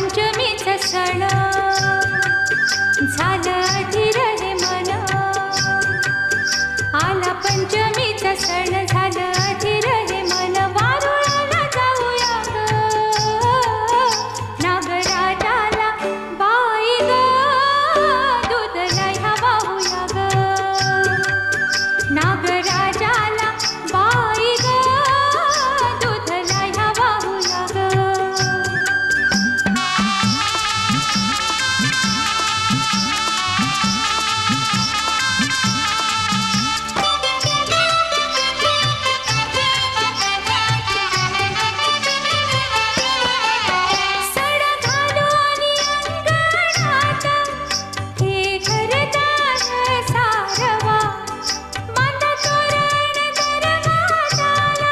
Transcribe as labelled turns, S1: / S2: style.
S1: पंचमीचा सण. झालं अधिर मन. आला पंचमीचा सण.